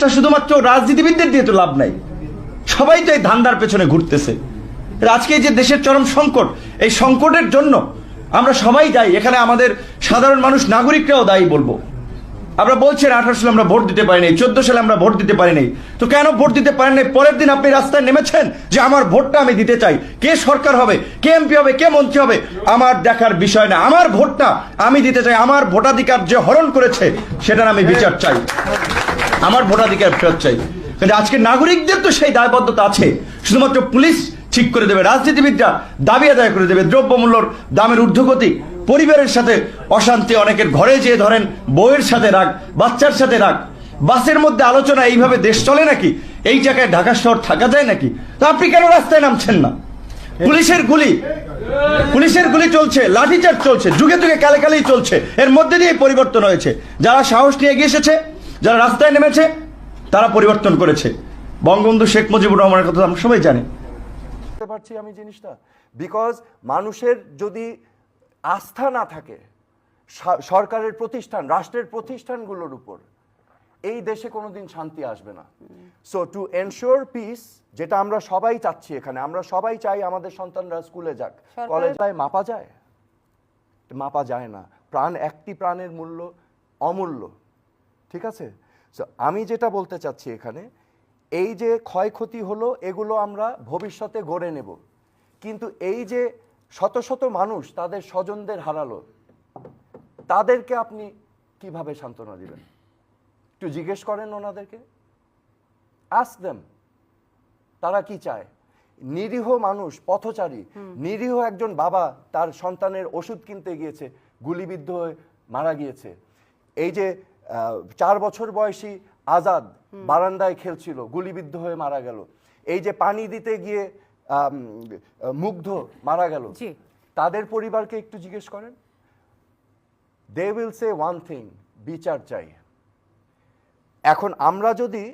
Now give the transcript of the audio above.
দোষটা শুধুমাত্র রাজনীতিবিদদের দিয়ে তো লাভ নাই। সবাই তো এই ধান্দার পেছনে ঘুরতেছে। আজকে যে দেশের চরম সংকট, এই সংকটের জন্য আমরা সবাই যাই। এখানে আমাদের সাধারণ মানুষ, নাগরিকরাও দায়ী বলব। আমরা বলছেন আঠারো সালে আমরা ভোট দিতে পারি নাই চোদ্দ সালে আমরা ভোট দিতে পারি নাই তো কেন ভোট দিতে পারেন পরের দিন আপনি রাস্তায় নেমেছেন যে আমার ভোটটা আমি দিতে চাই। কে সরকার হবে? কে এমপি হবে? কে মন্ত্রী হবে? আমার দেখার বিষয় না। আমার ভোটটা আমি দিতে চাই। আমার ভোটাধিকার যে হরণ করেছে, সেটার আমি বিচার চাই। আমার ভোটাধিকার ফেরত চাই। কিন্তু আজকে নাগরিকদের তো সেই দায়বদ্ধতা আছে। শুধুমাত্র পুলিশ ঠিক করে দেবে, রাজনীতিবিদরা দাবি আদায় করে দেবে, দ্রব্যমূল্যর দামের ঊর্ধ্বগতি, পরিবারের সাথে অশান্তি, অনেকের ঘরে যেয়ে ধরেন, বউয়ের সাথে রাগ, বাচ্চার সাথে রাগ। বাসের মধ্যে আলোচনা, এইভাবে দেশ চলে নাকি? এই জায়গায় ঢাকা শহর থাকা যায় নাকি? তো আপনি কেন রাস্তায় নামছেন না? পুলিশের গুলি পুলিশের গুলি চলছে, লাঠিচার্জ চলছে, যুগে যুগে কালে কালেই চলছে। এর মধ্যে দিয়ে পরিবর্তন হয়েছে। যারা সাহস নিয়ে এগিয়ে এসেছে যারা রাস্তায় নেমেছে তারা পরিবর্তন করেছে। বঙ্গবন্ধু শেখ মুজিবুর রহমানের কথা আমরা সবাই জানি। বুঝতে পারছি আমি জিনিসটা। বিকজ মানুষের যদি আস্থা না থাকে সরকারের প্রতিষ্ঠান রাষ্ট্রের প্রতিষ্ঠানগুলোর উপর এই দেশে কোনোদিন শান্তি আসবে না। সো টু এনশিওর পিস যেটা আমরা সবাই চাচ্ছি এখানে আমরা সবাই চাই আমাদের সন্তানরা স্কুলে যাক কলেজ কলেজে মাপা যায়? মাপা যায় না। প্রাণ একটি প্রাণের মূল্য অমূল্য। ঠিক আছে? So, আমি যেটা বলতে চাচ্ছি এখানে এই যে ক্ষয়ক্ষতি হলো এগুলো আমরা ভবিষ্যতে গড়ে নেব। কিন্তু এই যে শত শত মানুষ তাদের স্বজনদের হারালো তাদেরকে আপনি কীভাবে সান্ত্বনা দিবেন? একটু জিজ্ঞেস করেন ওনাদেরকে। আস দেম তারা কি চায়? নিরীহ মানুষ পথচারী নিরীহ একজন বাবা তার সন্তানের ওষুধ কিনতে গিয়েছে গুলিবিদ্ধ হয়ে মারা গিয়েছে। এই যে চার বছর বয়সী আজাদ বারান্দায় খেলছিল গুলিবিদ্ধ হয়ে মারা গেল। এই যে পানি দিতে গিয়ে মুগ্ধ মারা গেল। জি। তাদের পরিবারকে একটু জিজ্ঞেস করেন। They will say one thing বিচার চাই। এখন আমরা যদি